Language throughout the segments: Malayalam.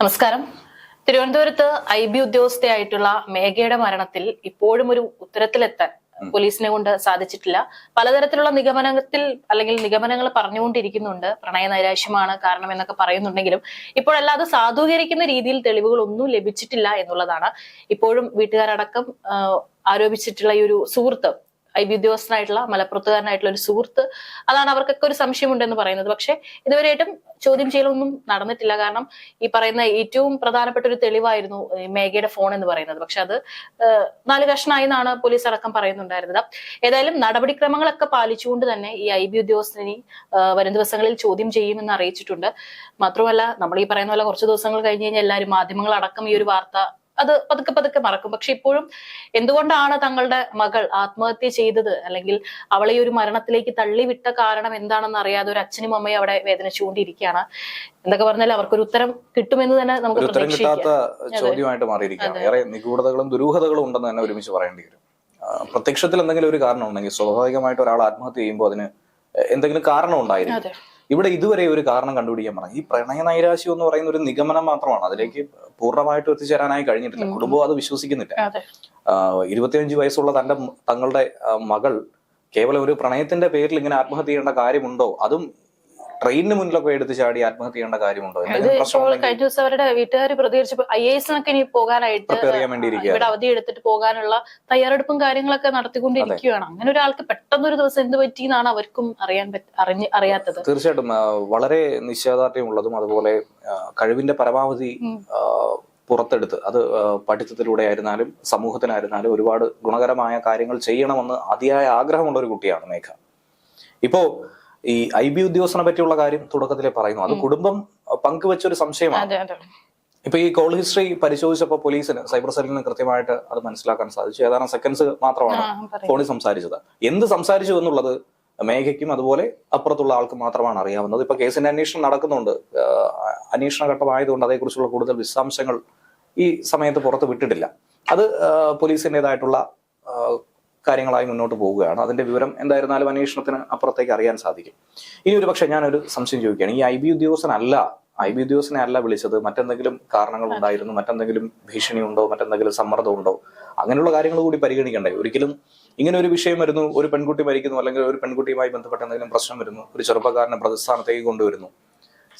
നമസ്കാരം. തിരുവനന്തപുരത്ത് ഐ ബി ഉദ്യോഗസ്ഥയായിട്ടുള്ള മേഘയുടെ മരണത്തിൽ ഇപ്പോഴും ഒരു ഉത്തരത്തിലെത്താൻ പോലീസിനെ കൊണ്ട് സാധിച്ചിട്ടില്ല. പലതരത്തിലുള്ള നിഗമനത്തിൽ അല്ലെങ്കിൽ നിഗമനങ്ങൾ പറഞ്ഞുകൊണ്ടിരിക്കുന്നുണ്ട്. പ്രണയ നൈരാശ്യമാണ് കാരണം എന്നൊക്കെ പറയുന്നുണ്ടെങ്കിലും ഇപ്പോഴല്ലാതെ സാധൂകരിക്കുന്ന രീതിയിൽ തെളിവുകൾ ഒന്നും ലഭിച്ചിട്ടില്ല എന്നുള്ളതാണ്. ഇപ്പോഴും വീട്ടുകാരടക്കം ആരോപിച്ചിട്ടുള്ള ഈ ഒരു സുഹൃത്ത് ഐ ബി ഉദ്യോഗസ്ഥനായിട്ടുള്ള മലപ്പുറത്തുകാരനായിട്ടുള്ള ഒരു സുഹൃത്ത് അതാണ് അവർക്കൊക്കെ ഒരു സംശയമുണ്ടെന്ന് പറയുന്നത്. പക്ഷെ ഇതുവരെയായിട്ടും ചോദ്യം ചെയ്യലൊന്നും നടന്നിട്ടില്ല. കാരണം ഈ പറയുന്ന ഏറ്റവും പ്രധാനപ്പെട്ട ഒരു തെളിവായിരുന്നു മേഘയുടെ ഫോൺ എന്ന് പറയുന്നത്. പക്ഷെ അത് നാല് കഷ്ണമായി എന്നാണ് പോലീസ് അടക്കം പറയുന്നുണ്ടായിരുന്നത്. ഏതായാലും നടപടിക്രമങ്ങളൊക്കെ പാലിച്ചുകൊണ്ട് തന്നെ ഈ ഐ ബി ഉദ്യോഗസ്ഥനെ വരും ദിവസങ്ങളിൽ ചോദ്യം ചെയ്യുമെന്ന് അറിയിച്ചിട്ടുണ്ട്. മാത്രമല്ല നമ്മൾ ഈ പറയുന്ന പോലെ കുറച്ച് ദിവസങ്ങൾ കഴിഞ്ഞ് കഴിഞ്ഞാൽ എല്ലാവരും മാധ്യമങ്ങൾ അടക്കം ഈ ഒരു വാർത്ത അത് പതുക്കെ പതുക്കെ മറക്കും. പക്ഷെ ഇപ്പോഴും എന്തുകൊണ്ടാണ് തങ്ങളുടെ മകൾ ആത്മഹത്യ ചെയ്തത്? അല്ലെങ്കിൽ അവളെ ഒരു മരണത്തിലേക്ക് തള്ളിവിട്ട കാരണം എന്താണെന്ന് അറിയാതെ ഒരു അച്ഛനും അമ്മയും അവിടെ വേദനിച്ചുകൊണ്ടിരിക്കുകയാണ്. എന്തൊക്കെ പറഞ്ഞാൽ അവർക്കൊരു ഉത്തരം കിട്ടുമെന്ന് തന്നെ നമുക്ക് ഉത്തരം കിട്ടാത്ത ചോദ്യമായിട്ട് മാറിയിരിക്കുകയാണ്. ഏറെ നിഗൂഢതകളും ദുരൂഹതകളും ഉണ്ടെന്ന് തന്നെ ഒരുമിച്ച് പറയേണ്ടി വരും. പ്രത്യക്ഷത്തിൽ എന്തെങ്കിലും ഒരു കാരണം ഉണ്ടെങ്കിൽ സ്വാഭാവികമായിട്ട് ഒരാൾ ആത്മഹത്യ ചെയ്യുമ്പോൾ അതിന് എന്തെങ്കിലും കാരണം ഉണ്ടായിരിക്കും. ഇവിടെ ഇതുവരെ ഒരു കാരണം കണ്ടുപിടിക്കാൻ പറഞ്ഞു ഈ പ്രണയ നൈരാശ്യം എന്ന് പറയുന്ന ഒരു നിഗമനം മാത്രമാണ്. അതിലേക്ക് പൂർണമായിട്ട് എത്തിച്ചേരാനായി കഴിഞ്ഞിട്ടില്ല. കുടുംബം അത് വിശ്വസിക്കുന്നില്ല. ഇരുപത്തിയഞ്ച് വയസ്സുള്ള തന്റെ തങ്ങളുടെ മകൾ കേവലം ഒരു പ്രണയത്തിന്റെ പേരിൽ ഇങ്ങനെ ആത്മഹത്യ ചെയ്യേണ്ട കാര്യമുണ്ടോ? അതും ട്രെയിനിന് മുന്നിലൊക്കെ എടുത്ത് ചാടി ആത്മഹത്യ ചെയ്യേണ്ട കാര്യമുണ്ടോ? കഴിഞ്ഞ ദിവസം അവരുടെ വീട്ടുകാർ പ്രതികരിച്ചപ്പോൾ ഐ എസിനൊക്കെ ഇനി പോകാനായിട്ട് ഇവിടെ അവധി എടുത്തിട്ട് പോകാനുള്ള തയ്യാറെടുപ്പും കാര്യങ്ങളൊക്കെ നടത്തിക്കൊണ്ടിരിക്കുകയാണ്. അങ്ങനെ ഒരാൾക്ക് പെട്ടെന്ന് ഒരു ദിവസം എന്ത് പറ്റി എന്നാണ് അവർക്കും അറിയാൻ അറിഞ്ഞ് അറിയാത്തത്. തീർച്ചയായിട്ടും വളരെ നിശ്ചയദാർഢ്യമുള്ളതും അതുപോലെ കഴിവിന്റെ പരമാവധി പുറത്തെടുത്ത് അത് പഠിത്തത്തിലൂടെ ആയിരുന്നാലും സമൂഹത്തിനായിരുന്നാലും ഒരുപാട് ഗുണകരമായ കാര്യങ്ങൾ ചെയ്യണമെന്ന് അതിയായ ആഗ്രഹമുള്ള ഒരു കുട്ടിയാണ് മേഘ. ഇപ്പോ ഈ ഐ ബി ഉദ്യോഗസ്ഥനെ പറ്റിയുള്ള കാര്യം തുടക്കത്തിലെ പറയുന്നു. അത് കുടുംബം പങ്കുവെച്ച ഒരു സംശയമാണ് ഇപ്പൊ ഈ കോൾ ഹിസ്റ്ററി പരിശോധിച്ചപ്പോൾ പോലീസിന് സൈബർ സെല്ലിന് കൃത്യമായിട്ട് അത് മനസ്സിലാക്കാൻ സാധിച്ചു. ഏതാനും സെക്കൻഡ്സ് മാത്രമാണ്. ഫോണിൽ സംസാരിച്ചത്. എന്ത് സംസാരിച്ചു എന്നുള്ളത് മേഘയ്ക്കും അതുപോലെ അപ്പുറത്തുള്ള ആൾക്ക് മാത്രമാണ് അറിയാവുന്നത്. ഇപ്പൊ കേസിന്റെ അന്വേഷണം നടക്കുന്നുണ്ട്. അന്വേഷണ ഘട്ടമായതുകൊണ്ട് അതേക്കുറിച്ചുള്ള കൂടുതൽ വിശദാംശങ്ങൾ ഈ സമയത്ത് പുറത്ത് വിട്ടിട്ടില്ല. അത് ആഹ് കാര്യങ്ങളായി മുന്നോട്ട് പോവുകയാണ്. അതിന്റെ വിവരം എന്തായിരുന്നാലും അന്വേഷണത്തിന് അപ്പുറത്തേക്ക് അറിയാൻ സാധിക്കും. ഇനി ഒരു പക്ഷേ ഞാനൊരു സംശയം ചോദിക്കുകയാണ്. ഈ ഐ ബി ഉദ്യോഗസ്ഥനല്ല ഐ ബി ഉദ്യോഗസ്ഥനെ അല്ല വിളിച്ചത്. മറ്റെന്തെങ്കിലും കാരണങ്ങൾ ഉണ്ടായിരുന്നു? മറ്റെന്തെങ്കിലും ഭീഷണി ഉണ്ടോ? മറ്റെന്തെങ്കിലും സമ്മർദ്ദം ഉണ്ടോ? അങ്ങനെയുള്ള കാര്യങ്ങൾ കൂടി പരിഗണിക്കണ്ടേ? ഒരിക്കലും ഇങ്ങനെ ഒരു വിഷയം വരുന്നു ഒരു പെൺകുട്ടി മരിക്കുന്നു അല്ലെങ്കിൽ ഒരു പെൺകുട്ടിയുമായി ബന്ധപ്പെട്ട എന്തെങ്കിലും പ്രശ്നം വരുന്നു ഒരു ചെറുപ്പക്കാരനെ പ്രതിസ്ഥാനത്തേക്ക് കൊണ്ടുവരുന്നു.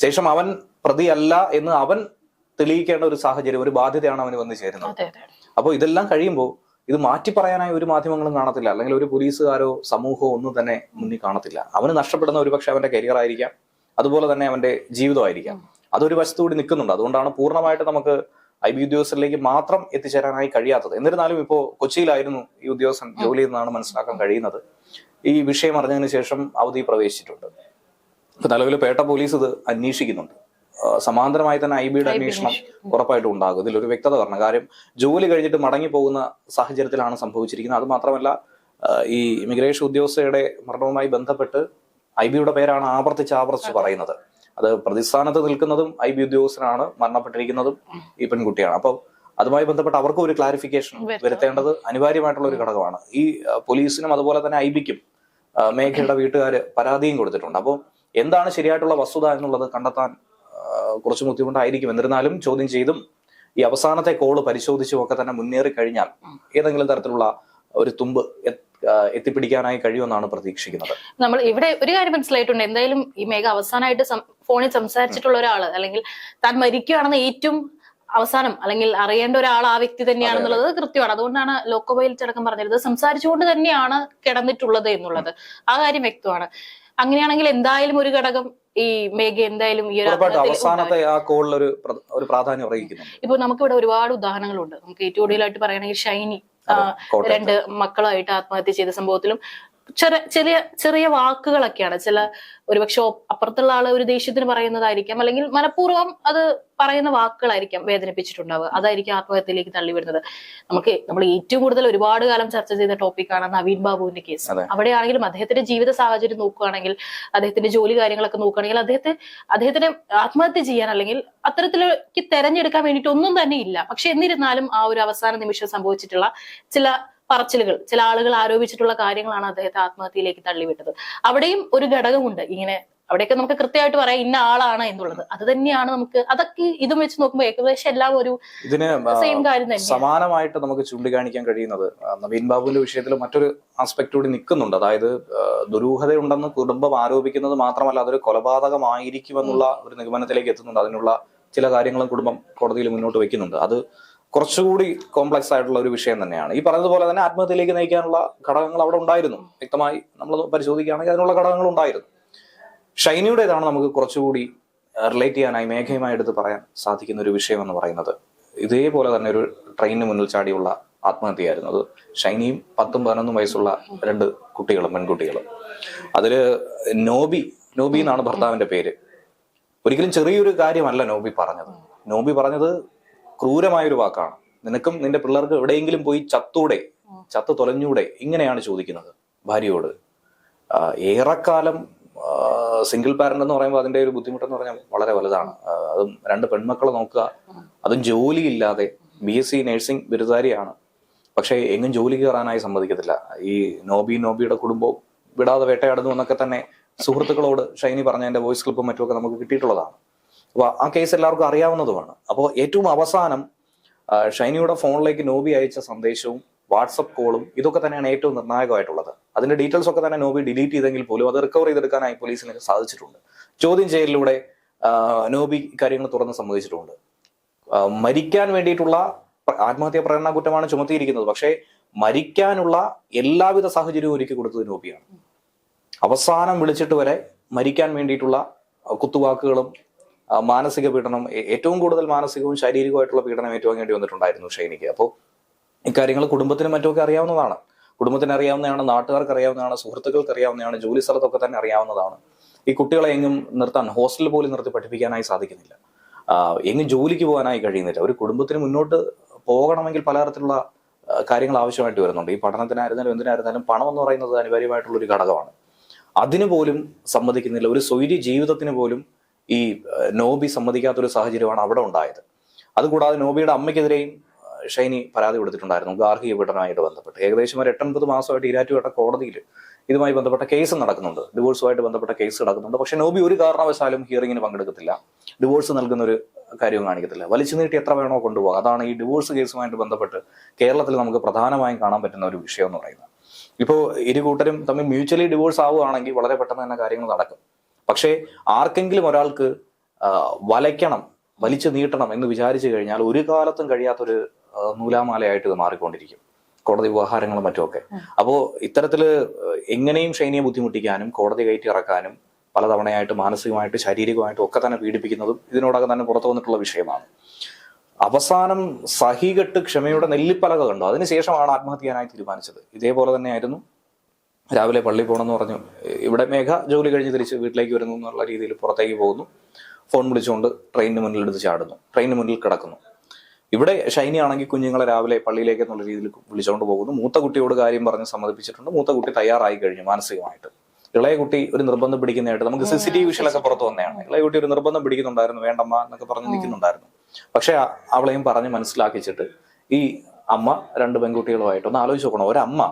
ശേഷം അവൻ പ്രതിയല്ല എന്ന് അവൻ തെളിയിക്കേണ്ട ഒരു സാഹചര്യം ഒരു ബാധ്യതയാണ് അവന് വന്നു ചേരുന്നത്. അപ്പോൾ ഇതെല്ലാം കഴിയുമ്പോൾ ഇത് മാറ്റി പറയാനായി ഒരു മാധ്യമങ്ങളും കാണത്തില്ല. അല്ലെങ്കിൽ ഒരു പോലീസുകാരോ സമൂഹമോ ഒന്നും തന്നെ മുന്നിൽ കാണത്തില്ല. അവന് നഷ്ടപ്പെടുന്ന ഒരുപക്ഷെ അവന്റെ കരിയർ ആയിരിക്കാം. അതുപോലെ തന്നെ അവന്റെ ജീവിതമായിരിക്കാം അതൊരു വശത്തു കൂടി നിൽക്കുന്നുണ്ട്. അതുകൊണ്ടാണ് പൂർണമായിട്ട് നമുക്ക് ഐ ബി ഉദ്യോഗസ്ഥരിലേക്ക് മാത്രം എത്തിച്ചേരാനായി കഴിയാത്തത്. എന്നിരുന്നാലും ഇപ്പോൾ കൊച്ചിയിലായിരുന്നു ഈ ഉദ്യോഗസ്ഥൻ ജോലി എന്നാണ് മനസ്സിലാക്കാൻ കഴിയുന്നത്. ഈ വിഷയം അറിഞ്ഞതിന് ശേഷം അവധി പ്രവേശിച്ചിട്ടുണ്ട്. നിലവിൽ പേട്ട പോലീസ് ഇത് അന്വേഷിക്കുന്നുണ്ട്. സമാന്തരമായി തന്നെ ഐ ബിയുടെ അന്വേഷണം ഉറപ്പായിട്ടും ഉണ്ടാകും. ഇതിലൊരു വ്യക്തത വരണം. കാര്യം ജോലി കഴിഞ്ഞിട്ട് മടങ്ങി പോകുന്ന സാഹചര്യത്തിലാണ് സംഭവിച്ചിരിക്കുന്നത്. അത് മാത്രമല്ല ഈ ഇമിഗ്രേഷൻ ഉദ്യോഗസ്ഥയുടെ മരണവുമായി ബന്ധപ്പെട്ട് ഐ ബിയുടെ പേരാണ് ആവർത്തിച്ച് ആവർത്തിച്ച് പറയുന്നത്. അത് പ്രതിസ്ഥാനത്ത് നിൽക്കുന്നതും ഐ ബി ഉദ്യോഗസ്ഥനാണ് മരണപ്പെട്ടിരിക്കുന്നതും ഈ പെൺകുട്ടിയാണ്. അപ്പോൾ അതുമായി ബന്ധപ്പെട്ട് അവർക്കും ഒരു ക്ലാരിഫിക്കേഷൻ വരുത്തണം. വരുത്തേണ്ടത് അനിവാര്യമായിട്ടുള്ള ഒരു ഘടകമാണ്. ഈ പോലീസിനും അതുപോലെ തന്നെ ഐ ബിക്കും മേഘയുടെ വീട്ടുകാർ പരാതിയും കൊടുത്തിട്ടുണ്ട്. അപ്പോൾ എന്താണ് ശരിയായിട്ടുള്ള വസ്തുത എന്നുള്ളത് കണ്ടെത്താൻ കുറച്ച് ബുദ്ധിമുട്ടായിരിക്കും. എന്നിരുന്നാലും ചോദ്യം ചെയ്തും ഈ അവസാനത്തെ കോൾ പരിശോധിച്ചും ഒക്കെ തന്നെ മുന്നേറി കഴിഞ്ഞാൽ ഏതെങ്കിലും തരത്തിലുള്ള ഒരു തുമ്പ് എത്തിപ്പിടിക്കാനായി കഴിയുമെന്നാണ് പ്രതീക്ഷിക്കുന്നത്. നമ്മൾ ഇവിടെ ഒരു കാര്യം മനസ്സിലായിട്ടുണ്ട്. എന്തായാലും ഈ മേഘ അവസാനമായിട്ട് ഫോണിൽ സംസാരിച്ചിട്ടുള്ള ഒരാൾ അല്ലെങ്കിൽ താൻ മരിക്കുകയാണെന്ന് ഏറ്റവും അവസാനം അല്ലെങ്കിൽ അറിയേണ്ട ഒരാൾ ആ വ്യക്തി തന്നെയാണെന്നുള്ളത് കൃത്യമാണ്. അതുകൊണ്ടാണ് ലോക്കോബയിൽ അടക്കം പറഞ്ഞത്. സംസാരിച്ചുകൊണ്ട് തന്നെയാണ് കിടന്നിട്ടുള്ളത് എന്നുള്ളത്. ആ കാര്യം വ്യക്തമാണ്. അങ്ങനെയാണെങ്കിൽ എന്തായാലും ഒരു ഘടകം ഈ മേഘ എന്തായാലും ഈ ഒരു അവസാനത്തെ ആ കോളിൽ ഒരു ഒരു പ്രാധാന്യം അറിയിക്കുന്നുണ്ട് ഇപ്പൊ നമുക്കിവിടെ ഒരുപാട് ഉദാഹരണങ്ങളുണ്ട്. നമുക്ക് ഏറ്റവും കൂടുതലായിട്ട് പറയുകയാണെങ്കിൽ ഷൈനി. രണ്ട് മക്കളായിട്ട് ആത്മഹത്യ ചെയ്ത സംഭവത്തിലും ചെറിയ ചെറിയ ചെറിയ വാക്കുകളൊക്കെയാണ്. ചില ഒരുപക്ഷെ അപ്പുറത്തുള്ള ആൾ ഒരു ദേഷ്യത്തിന് പറയുന്നതായിരിക്കാം. അല്ലെങ്കിൽ മനഃപൂർവം അത് പറയുന്ന വാക്കുകളായിരിക്കാം വേദനിപ്പിച്ചിട്ടുണ്ടാവുക. അതായിരിക്കും ആത്മഹത്യയിലേക്ക് തള്ളി വരുന്നത് നമുക്ക് നമ്മൾ ഏറ്റവും കൂടുതൽ ഒരുപാട് കാലം ചർച്ച ചെയ്ത ടോപ്പിക്കാണ് നവീൻ ബാബുവിന്റെ കേസ്. അവിടെയാണെങ്കിലും അദ്ദേഹത്തിന്റെ ജീവിത സാഹചര്യം നോക്കുകയാണെങ്കിൽ അദ്ദേഹത്തിന്റെ ജോലി കാര്യങ്ങളൊക്കെ നോക്കുകയാണെങ്കിൽ അദ്ദേഹത്തെ അദ്ദേഹത്തിന് ആത്മഹത്യ ചെയ്യാൻ അല്ലെങ്കിൽ അത്തരത്തിലേക്ക് തെരഞ്ഞെടുക്കാൻ വേണ്ടിയിട്ട് ഒന്നും തന്നെ ഇല്ല. പക്ഷെ എന്നിരുന്നാലും ആ ഒരു അവസാന നിമിഷം സംഭവിച്ചിട്ടുള്ള ചില പറച്ചിലുകൾ ചില ആളുകൾ ആരോപിച്ചിട്ടുള്ള കാര്യങ്ങളാണ് അദ്ദേഹത്തെ ആത്മഹത്യയിലേക്ക് തള്ളിവിട്ടത്. അവിടെയും ഒരു ഘടകമുണ്ട്. ഇങ്ങനെ അവിടെയൊക്കെ നമുക്ക് കൃത്യമായിട്ട് പറയാം ഇന്ന ആളാണ് എന്നുള്ളത്. അത് തന്നെയാണ് നമുക്ക് അതൊക്കെ ഇതും വെച്ച് നോക്കുമ്പോൾ ഏകദേശം എല്ലാം ഒരു ഇതിന് സെയിം കാര്യം തന്നെ സമാനമായിട്ട് നമുക്ക് ചൂണ്ടിക്കാണിക്കാൻ കഴിയുന്നത് നവീൻ ബാബുവിന്റെ വിഷയത്തിൽ മറ്റൊരു ആസ്പെക്ട് കൂടി നിൽക്കുന്നുണ്ട്. അതായത് ദുരൂഹതയുണ്ടെന്ന് കുടുംബം ആരോപിക്കുന്നത് മാത്രമല്ല അതൊരു കൊലപാതകമായിരിക്കുമെന്നുള്ള ഒരു നിഗമനത്തിലേക്ക് എത്തുന്നുണ്ട്. അതിനുള്ള ചില കാര്യങ്ങളും കുടുംബം കോടതിയിൽ മുന്നോട്ട് വെക്കുന്നുണ്ട് അത് കുറച്ചുകൂടി കോംപ്ലക്സ് ആയിട്ടുള്ള ഒരു വിഷയം തന്നെയാണ്. ഈ പറഞ്ഞതുപോലെ തന്നെ ആത്മഹത്യയിലേക്ക് നയിക്കാനുള്ള ഘടകങ്ങൾ അവിടെ ഉണ്ടായിരുന്നു. വ്യക്തമായി നമ്മൾ പരിശോധിക്കുകയാണെങ്കിൽ അതിനുള്ള ഘടകങ്ങൾ ഉണ്ടായിരുന്നു. ഷൈനിയുടേതാണ് നമുക്ക് കുറച്ചുകൂടി റിലേറ്റ് ചെയ്യാനായി മേഘയുമായി എടുത്ത് പറയാൻ സാധിക്കുന്ന ഒരു വിഷയം എന്ന് പറയുന്നത്. ഇതേപോലെ തന്നെ ഒരു ട്രെയിനിന് മുന്നിൽ ചാടിയുള്ള ആത്മഹത്യയായിരുന്നു അത്. ഷൈനിയും പത്തും പതിനൊന്നും വയസ്സുള്ള രണ്ട് കുട്ടികളും പെൺകുട്ടികളും. അതിൽ നോബി നോബി എന്നാണ് ഭർത്താവിന്റെ പേര്. ഒരിക്കലും ചെറിയൊരു കാര്യമല്ല നോബി പറഞ്ഞത്. നോബി പറഞ്ഞത് ക്രൂരമായൊരു വാക്കാണ്. നിനക്കും നിന്റെ പിള്ളേർക്ക് എവിടെയെങ്കിലും പോയി ചത്തൂടെ ചത്ത് തൊലഞ്ഞൂടെ ഇങ്ങനെയാണ് ചോദിക്കുന്നത് ഭാര്യയോട്. ഏറെക്കാലം സിംഗിൾ പാരന്റ് എന്ന് പറയുമ്പോൾ അതിന്റെ ഒരു ബുദ്ധിമുട്ടെന്ന് പറഞ്ഞാൽ വളരെ വലുതാണ്. അതും രണ്ട് പെൺമക്കളെ നോക്കുക അതും ജോലിയില്ലാതെ ബി എസ് സി നഴ്സിംഗ് ബിരുദാരിയാണ് പക്ഷേ എങ്ങും ജോലി കയറാനായി സമ്മതിക്കത്തില്ല. ഈ നോബി നോബിയുടെ കുടുംബവും വിടാതെ വേട്ടയാടുന്നു എന്നൊക്കെ തന്നെ സുഹൃത്തുക്കളോട് ഷൈനി പറഞ്ഞ എന്റെ വോയിസ് ക്ലിപ്പും മറ്റുമൊക്കെ നമുക്ക് കിട്ടിയിട്ടുള്ളതാണ്. അപ്പൊ ആ കേസ് എല്ലാവർക്കും അറിയാവുന്നതുമാണ്. അപ്പോൾ ഏറ്റവും അവസാനം ഷൈനിയുടെ ഫോണിലേക്ക് നോബി അയച്ച സന്ദേശവും വാട്സപ്പ് കോളും ഇതൊക്കെ തന്നെയാണ് ഏറ്റവും നിർണായകമായിട്ടുള്ളത്. അതിന്റെ ഡീറ്റെയിൽസ് ഒക്കെ തന്നെ നോബി ഡിലീറ്റ് ചെയ്തെങ്കിൽ പോലും അത് റിക്കവർ ചെയ്തെടുക്കാനായി പോലീസിന് സാധിച്ചിട്ടുണ്ട്. ചോദ്യം ചെയ്യലിലൂടെ നോബി കാര്യങ്ങൾ തുറന്ന് സമ്മതിച്ചിട്ടുണ്ട്. മരിക്കാൻ വേണ്ടിയിട്ടുള്ള ആത്മഹത്യാ പ്രേരണ കുറ്റമാണ് ചുമത്തിയിരിക്കുന്നത്. പക്ഷേ മരിക്കാനുള്ള എല്ലാവിധ സാഹചര്യവും ഒരുക്കി കൊടുത്തത് നോബിയാണ്. അവസാനം വിളിച്ചിട്ട് വരെ മരിക്കാൻ വേണ്ടിയിട്ടുള്ള കുത്തുവാക്കുകളും മാനസിക പീഡനം ഏറ്റവും കൂടുതൽ മാനസികവും ശാരീരികമായിട്ടുള്ള പീഡനം ഏറ്റുവാങ്ങേണ്ടി വന്നിട്ടുണ്ടായിരുന്നു ഷൈനിക്ക്. അപ്പോൾ ഇക്കാര്യങ്ങൾ കുടുംബത്തിനും മറ്റുമൊക്കെ അറിയാവുന്നതാണ്. കുടുംബത്തിന് അറിയാവുന്നതാണ് നാട്ടുകാർക്ക് അറിയാവുന്നതാണ് സുഹൃത്തുക്കൾക്ക് അറിയാവുന്നതാണ് ജോലി സ്ഥലത്തൊക്കെ തന്നെ അറിയാവുന്നതാണ്. ഈ കുട്ടികളെ എങ്ങും നിർത്താൻ ഹോസ്റ്റലിൽ പോലും നിർത്തി പഠിപ്പിക്കാനായി സാധിക്കുന്നില്ല. എങ്ങും ജോലിക്ക് പോകാനായി കഴിയുന്നില്ല. ഒരു കുടുംബത്തിന് മുന്നോട്ട് പോകണമെങ്കിൽ പലതരത്തിലുള്ള കാര്യങ്ങൾ ആവശ്യമായിട്ട് വരുന്നുണ്ട്. ഈ പഠനത്തിനായിരുന്നാലും എന്തിനായിരുന്നാലും പണം എന്ന് പറയുന്നത് അനിവാര്യമായിട്ടുള്ള ഒരു ഘടകമാണ്. അതിനു പോലും സമ്മതിക്കുന്നില്ല. ഒരു സ്വൈര്യ ജീവിതത്തിന് പോലും ഈ നോബി സമ്മതിക്കാത്തൊരു സാഹചര്യമാണ് അവിടെ ഉണ്ടായത്. അതുകൂടാതെ നോബിയുടെ അമ്മയ്ക്കെതിരെയും ഷൈനി പരാതി കൊടുത്തിട്ടുണ്ടായിരുന്നു. ഗാർഹിക പീഡനമായിട്ട് ബന്ധപ്പെട്ട്. ഏകദേശം ഒരു എട്ടൊൻപത് മാസമായിട്ട് ഈരാറ്റുപേട്ട കോടതിയിൽ ഇതുമായി ബന്ധപ്പെട്ട കേസ് നടക്കുന്നുണ്ട്. ഡിവോഴ്സുമായിട്ട് ബന്ധപ്പെട്ട കേസ് നടക്കുന്നുണ്ട്. പക്ഷെ നോബി ഒരു കാരണവശാലും ഹിയറിംഗിന് പങ്കെടുക്കത്തില്ല. ഡിവോഴ്സ് നൽകുന്ന ഒരു കാര്യവും കാണിക്കത്തില്ല. വലിച്ചു നീട്ടി എത്ര വേണോ കൊണ്ടുപോകാം. അതാണ് ഈ ഡിവോഴ്സ് കേസുമായിട്ട് ബന്ധപ്പെട്ട് കേരളത്തിൽ നമുക്ക് പ്രധാനമായും കാണാൻ പറ്റുന്ന ഒരു വിഷയം എന്ന് പറയുന്നത്. ഇപ്പോൾ ഇരു കൂട്ടരും തമ്മിൽ മ്യൂച്വലി ഡിവോഴ്സ് ആവുകയാണെങ്കിൽ വളരെ പെട്ടെന്ന് തന്നെ കാര്യങ്ങൾ നടക്കും. പക്ഷേ ആർക്കെങ്കിലും ഒരാൾക്ക് വലയ്ക്കണം വലിച്ചു നീട്ടണം എന്ന് വിചാരിച്ചു കഴിഞ്ഞാൽ ഒരു കാലത്തും കഴിയാത്തൊരു നൂലാമാലയായിട്ട് ഇത് മാറിക്കൊണ്ടിരിക്കും. കോടതി വ്യവഹാരങ്ങളും മറ്റുമൊക്കെ. അപ്പോൾ ഇത്തരത്തിൽ എങ്ങനെയും ഷൈനിയെ ബുദ്ധിമുട്ടിക്കാനും കോടതി കയറ്റി ഇറക്കാനും പലതവണയായിട്ട് മാനസികമായിട്ട് ശാരീരികമായിട്ടും ഒക്കെ തന്നെ പീഡിപ്പിക്കുന്നതും ഇതിനോടകം തന്നെ പുറത്തു വന്നിട്ടുള്ള വിഷയമാണ്. അവസാനം സഹികെട്ട് ക്ഷമയുടെ നെല്ലിപ്പലക കണ്ടു. അതിനുശേഷമാണ് ആത്മഹത്യാനായി തീരുമാനിച്ചത്. ഇതേപോലെ തന്നെയായിരുന്നു. രാവിലെ പള്ളി പോകണമെന്ന് പറഞ്ഞു. ഇവിടെ മേഘ ജോലി കഴിഞ്ഞ് തിരിച്ച് വീട്ടിലേക്ക് വരുന്നു എന്നുള്ള രീതിയിൽ പുറത്തേക്ക് പോകുന്നു. ഫോൺ വിളിച്ചുകൊണ്ട് ട്രെയിനിന് മുന്നിൽ എടുത്ത് ചാടുന്നു. ട്രെയിനിന് മുന്നിൽ കിടക്കുന്നു. ഇവിടെ ഷൈനി ആണെങ്കിൽ കുഞ്ഞുങ്ങളെ രാവിലെ പള്ളിയിലേക്ക് എന്നുള്ള രീതിയിൽ വിളിച്ചുകൊണ്ട് പോകുന്നു. മൂത്ത കുട്ടിയോട് കാര്യം പറഞ്ഞ് സമ്മതിപ്പിച്ചിട്ടുണ്ട്. മൂത്ത കുട്ടി തയ്യാറായി കഴിഞ്ഞു മാനസികമായിട്ട്. ഇളയ കുട്ടി ഒരു നിർബന്ധം പിടിക്കുന്നതായിട്ട് നമുക്ക് സി സി ടി വിഷയിലൊക്കെ പുറത്തു വന്നതാണ്. ഇളയ കുട്ടി ഒരു നിർബന്ധം പിടിക്കുന്നുണ്ടായിരുന്നു വേണ്ടമ്മ എന്നൊക്കെ പറഞ്ഞ് നിൽക്കുന്നുണ്ടായിരുന്നു. പക്ഷെ അവളെയും പറഞ്ഞ് മനസ്സിലാക്കിച്ചിട്ട് ഈ അമ്മ രണ്ട് പെൺകുട്ടികളുമായിട്ട് ഒന്ന് ആലോചിച്ച് നോക്കണം. ഒരമ്മ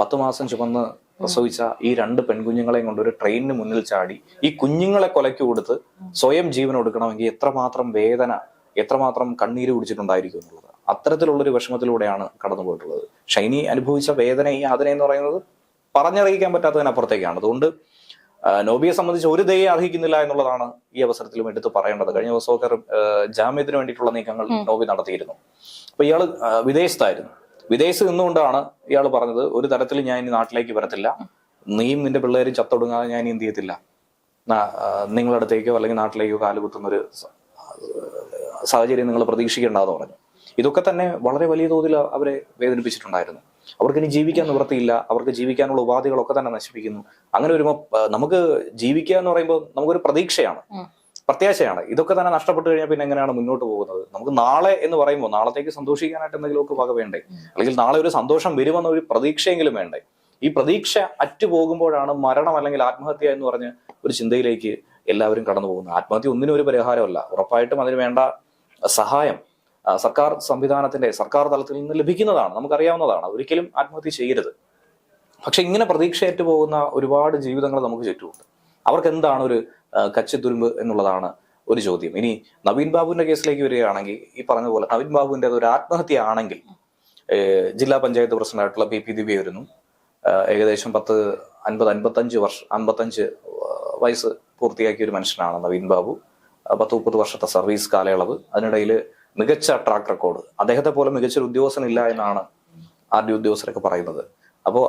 പത്ത് മാസം ചുമന്ന് പ്രസവിച്ച ഈ രണ്ട് പെൺകുഞ്ഞുങ്ങളെയും കൊണ്ട് ഒരു ട്രെയിനിന് മുന്നിൽ ചാടി ഈ കുഞ്ഞുങ്ങളെ കൊലയ്ക്ക് കൊടുത്ത് സ്വയം ജീവൻ കൊടുക്കണമെങ്കിൽ എത്രമാത്രം വേദന എത്രമാത്രം കണ്ണീര് കുടിച്ചിട്ടുണ്ടായിരിക്കും എന്നുള്ളത്. അത്തരത്തിലുള്ളൊരു വിഷമത്തിലൂടെയാണ് കടന്നു പോയിട്ടുള്ളത് ഷൈനി അനുഭവിച്ച വേദന ഈ ആദന എന്ന് പറയുന്നത് പറഞ്ഞറിയിക്കാൻ പറ്റാത്തതിനപ്പുറത്തേക്കാണ്. അതുകൊണ്ട് നോബിയെ സംബന്ധിച്ച് ഒരു ദയെ അർഹിക്കുന്നില്ല എന്നുള്ളതാണ് ഈ അവസരത്തിലും എടുത്ത് പറയേണ്ടത്. കഴിഞ്ഞ ദിവസമൊക്കെ ജാമ്യത്തിന് വേണ്ടിയിട്ടുള്ള നീക്കങ്ങൾ നോബി നടത്തിയിരുന്നു. അപ്പൊ ഇയാൾ വിദേശത്തായിരുന്നു. വിദേശത്ത് നിന്നുകൊണ്ടാണ് ഇയാൾ പറഞ്ഞത്. ഒരു തരത്തിൽ ഞാൻ ഇനി നാട്ടിലേക്ക് വരത്തില്ല. നീയും നിന്റെ പിള്ളേരും ചത്തൊടുങ്ങാതെ ഞാൻ എന്ത് ചെയ്യത്തില്ല. നിങ്ങളുടെ അടുത്തേക്കോ അല്ലെങ്കിൽ നാട്ടിലേക്കോ കാലുകുത്തുന്ന ഒരു സാഹചര്യം നിങ്ങൾ പ്രതീക്ഷിക്കേണ്ടതെന്ന് പറഞ്ഞു. ഇതൊക്കെ തന്നെ വളരെ വലിയ തോതിൽ അവരെ വേദനിപ്പിച്ചിട്ടുണ്ടായിരുന്നു. അവർക്ക് ഇനി ജീവിക്കാൻ നിവൃത്തിയില്ല. അവർക്ക് ജീവിക്കാനുള്ള ഉപാധികളൊക്കെ തന്നെ നശിപ്പിക്കുന്നു. അങ്ങനെ വരുമ്പോൾ നമുക്ക് ജീവിക്കുക എന്ന് പറയുമ്പോൾ നമുക്കൊരു പ്രതീക്ഷയാണ്. പ്രത്യാശയാണ്. ഇതൊക്കെ തന്നെ നഷ്ടപ്പെട്ടു കഴിഞ്ഞാൽ പിന്നെ എങ്ങനെയാണ് മുന്നോട്ട് പോകുന്നത്? നമുക്ക് നാളെ എന്ന് പറയുമ്പോൾ നാളത്തേക്ക് സന്തോഷിക്കാനായിട്ട് എന്തെങ്കിലുമൊക്കെ വക വേണ്ടേ? അല്ലെങ്കിൽ നാളെ ഒരു സന്തോഷം വരുമെന്ന ഒരു പ്രതീക്ഷയെങ്കിലും വേണ്ടേ? ഈ പ്രതീക്ഷ അറ്റുപോകുമ്പോഴാണ് മരണം അല്ലെങ്കിൽ ആത്മഹത്യ എന്ന് പറഞ്ഞ് ഒരു ചിന്തയിലേക്ക് എല്ലാവരും കടന്നു പോകുന്നത്. ആത്മഹത്യ ഒന്നിനും ഒരു പരിഹാരമല്ല. ഉറപ്പായിട്ടും അതിന് വേണ്ട സഹായം സർക്കാർ സംവിധാനത്തിന്റെ സർക്കാർ തലത്തിൽ നിന്ന് ലഭിക്കുന്നതാണ്. നമുക്കറിയാവുന്നതാണ്. ഒരിക്കലും ആത്മഹത്യ ചെയ്യരുത്. പക്ഷെ ഇങ്ങനെ പ്രതീക്ഷയേറ്റ് പോകുന്ന ഒരുപാട് ജീവിതങ്ങൾ നമുക്ക് ചുറ്റുമുണ്ട്. അവർക്ക് എന്താണ് ഒരു കച്ചിത്തുരുമ്പ് എന്നുള്ളതാണ് ഒരു ചോദ്യം. ഇനി നവീൻ ബാബുവിന്റെ കേസിലേക്ക് വരികയാണെങ്കിൽ ഈ പറഞ്ഞ പോലെ നവീൻ ബാബുവിന്റെ ഒരു ആത്മഹത്യ ആണെങ്കിൽ ജില്ലാ പഞ്ചായത്ത് പ്രസിഡന്റായിട്ടുള്ള പി പി ദിവ്യ വരുന്നു. ഏകദേശം പത്ത് അൻപത് അൻപത്തഞ്ച് വർഷം അൻപത്തഞ്ച് വയസ്സ് പൂർത്തിയാക്കിയ ഒരു മനുഷ്യനാണ് നവീൻ ബാബു. പത്ത് മുപ്പത് വർഷത്തെ സർവീസ് കാലയളവ്. അതിനിടയിൽ മികച്ച ട്രാക്ക് റെക്കോർഡ്. അദ്ദേഹത്തെ പോലെ മികച്ചൊരു ഉദ്യോഗസ്ഥനില്ല എന്നാണ് ആർ ഡി ഉദ്യോഗസ്ഥരൊക്കെ പറയുന്നത്. അപ്പോൾ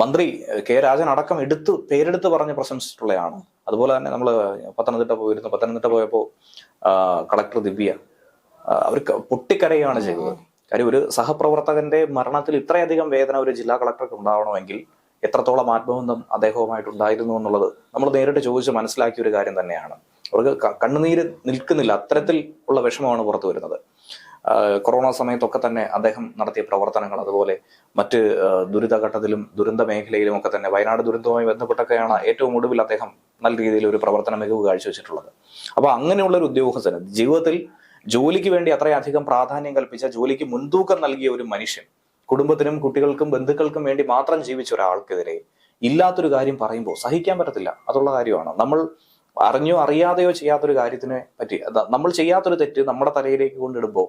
മന്ത്രി കെ രാജൻ അടക്കം എടുത്ത് പേരെടുത്ത് പറഞ്ഞ് പ്രശംസിച്ചിട്ടുള്ളതാണ് അതുപോലെ തന്നെ നമ്മൾ പത്തനംതിട്ട പോയിരുന്നു. പത്തനംതിട്ട പോയപ്പോൾ കളക്ടർ ദിവ്യ അവർ പൊട്ടിക്കരയാണ് ചെയ്തത്. കാര്യം ഒരു സഹപ്രവർത്തകന്റെ മരണത്തിൽ ഇത്രയധികം വേദന ഒരു ജില്ലാ കളക്ടർക്ക് ഉണ്ടാവണമെങ്കിൽ എത്രത്തോളം ആത്മബന്ധം അദ്ദേഹവുമായിട്ട് ഉണ്ടായിരുന്നു എന്നുള്ളത് നമ്മൾ നേരിട്ട് ചോദിച്ച് മനസ്സിലാക്കിയ ഒരു കാര്യം തന്നെയാണ്. അവർക്ക് കണ്ണുനീര് നിൽക്കുന്നില്ല. അത്തരത്തിൽ ഉള്ള വിഷമമാണ് പുറത്തു വരുന്നത്. കൊറോണ സമയത്തൊക്കെ തന്നെ അദ്ദേഹം നടത്തിയ പ്രവർത്തനങ്ങൾ അതുപോലെ മറ്റ് ദുരിതഘട്ടത്തിലും ദുരന്ത മേഖലയിലും ഒക്കെ തന്നെ വയനാട് ദുരന്തവുമായി ബന്ധപ്പെട്ടൊക്കെയാണ് ഏറ്റവും ഒടുവിൽ അദ്ദേഹം നല്ല രീതിയിൽ ഒരു പ്രവർത്തന മികവ് കാഴ്ചവെച്ചിട്ടുള്ളത്. അപ്പൊ അങ്ങനെയുള്ള ഒരു ഉദ്യോഗസ്ഥന് ജീവിതത്തിൽ ജോലിക്ക് വേണ്ടി അത്രയധികം പ്രാധാന്യം കൽപ്പിച്ച ജോലിക്ക് മുൻതൂക്കം നൽകിയ ഒരു മനുഷ്യൻ കുടുംബത്തിനും കുട്ടികൾക്കും ബന്ധുക്കൾക്കും വേണ്ടി മാത്രം ജീവിച്ച ഒരാൾക്കെതിരെ ഇല്ലാത്തൊരു കാര്യം പറയുമ്പോൾ സഹിക്കാൻ പറ്റത്തില്ല. അതുള്ള കാര്യമാണ്. നമ്മൾ അറിഞ്ഞോ അറിയാതെയോ ചെയ്യാത്തൊരു കാര്യത്തിനെ പറ്റി നമ്മൾ ചെയ്യാത്തൊരു തെറ്റ് നമ്മുടെ തലയിലേക്ക് കൊണ്ടിടുമ്പോൾ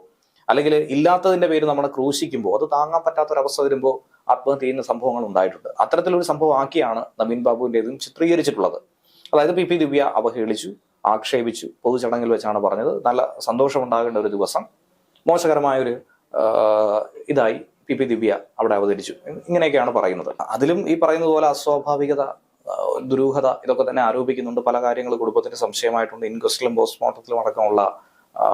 അല്ലെങ്കിൽ ഇല്ലാത്തതിന്റെ പേര് നമ്മളെ ക്രൂശിക്കുമ്പോൾ അത് താങ്ങാൻ പറ്റാത്തൊരവസ്ഥ വരുമ്പോൾ ആത്മഹത്യ ചെയ്യുന്ന സംഭവങ്ങൾ ഉണ്ടായിട്ടുണ്ട്. അത്തരത്തിലൊരു സംഭവം ആക്കിയാണ് നവീൻ ബാബുവിന്റെതും ചിത്രീകരിച്ചിട്ടുള്ളത്. അതായത് പി പി ദിവ്യ അവഹേളിച്ചു ആക്ഷേപിച്ചു പൊതുചടങ്ങിൽ വെച്ചാണ് പറഞ്ഞത്. നല്ല സന്തോഷമുണ്ടാകേണ്ട ഒരു ദിവസം മോശകരമായ ഒരു ആഹ്, ഇതായി പി പി ദിവ്യ അവിടെ അവതരിച്ചു. ഇങ്ങനെയൊക്കെയാണ് പറയുന്നത്. അതിലും ഈ പറയുന്നത് പോലെ അസ്വാഭാവികത ദുരൂഹത ഇതൊക്കെ തന്നെ ആരോപിക്കുന്നുണ്ട്. പല കാര്യങ്ങൾ കുടുംബത്തിന് സംശയമായിട്ടുണ്ട്. ഇൻക്വസ്റ്റിലും പോസ്റ്റ്മോർട്ടത്തിലും അടക്കമുള്ള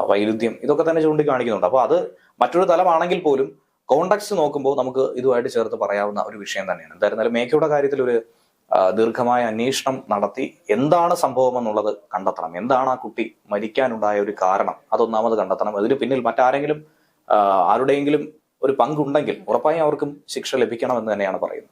വൈരുദ്ധ്യം ഇതൊക്കെ തന്നെ ചൂണ്ടിക്കാണിക്കുന്നുണ്ട്. അപ്പോൾ അത് മറ്റൊരു തലമാണെങ്കിൽ പോലും കോണ്ടക്സ്റ്റ് നോക്കുമ്പോൾ നമുക്ക് ഇതുമായിട്ട് ചേർത്ത് പറയാവുന്ന ഒരു വിഷയം തന്നെയാണ്. എന്തായിരുന്നാലും മേക്കയുടെ കാര്യത്തിൽ ഒരു ദീർഘമായ അന്വേഷണം നടത്തി എന്താണ് സംഭവം എന്നുള്ളത് കണ്ടെത്തണം. എന്താണ് ആ കുട്ടി മരിക്കാനുണ്ടായ ഒരു കാരണം അതൊന്നാമത് കണ്ടെത്തണം. അതിന് പിന്നിൽ മറ്റാരെങ്കിലും ആരുടെയെങ്കിലും ഒരു പങ്കുണ്ടെങ്കിൽ ഉറപ്പായും അവർക്കും ശിക്ഷ ലഭിക്കണം എന്ന് തന്നെയാണ് പറയുന്നത്.